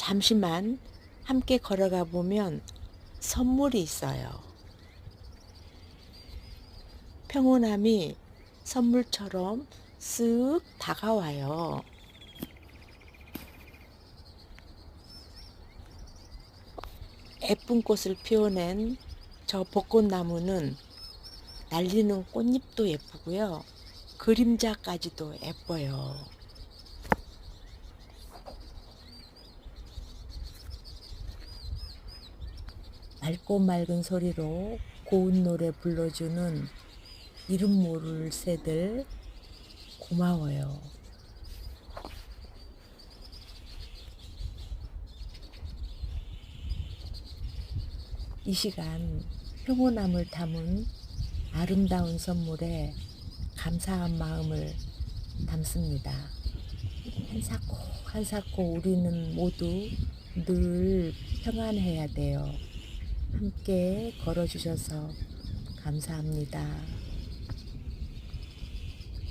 잠시만 함께 걸어가 보면 선물이 있어요. 평온함이 선물처럼 쓱 다가와요. 예쁜 꽃을 피워낸 저 벚꽃나무는 날리는 꽃잎도 예쁘고요. 그림자까지도 예뻐요. 맑고 맑은 소리로 고운 노래 불러주는 이름 모를 새들 고마워요. 이 시간 평온함을 담은 아름다운 선물에 감사한 마음을 담습니다. 한 사코 한 사코 우리는 모두 늘 평안해야 돼요. 함께 걸어주셔서 감사합니다.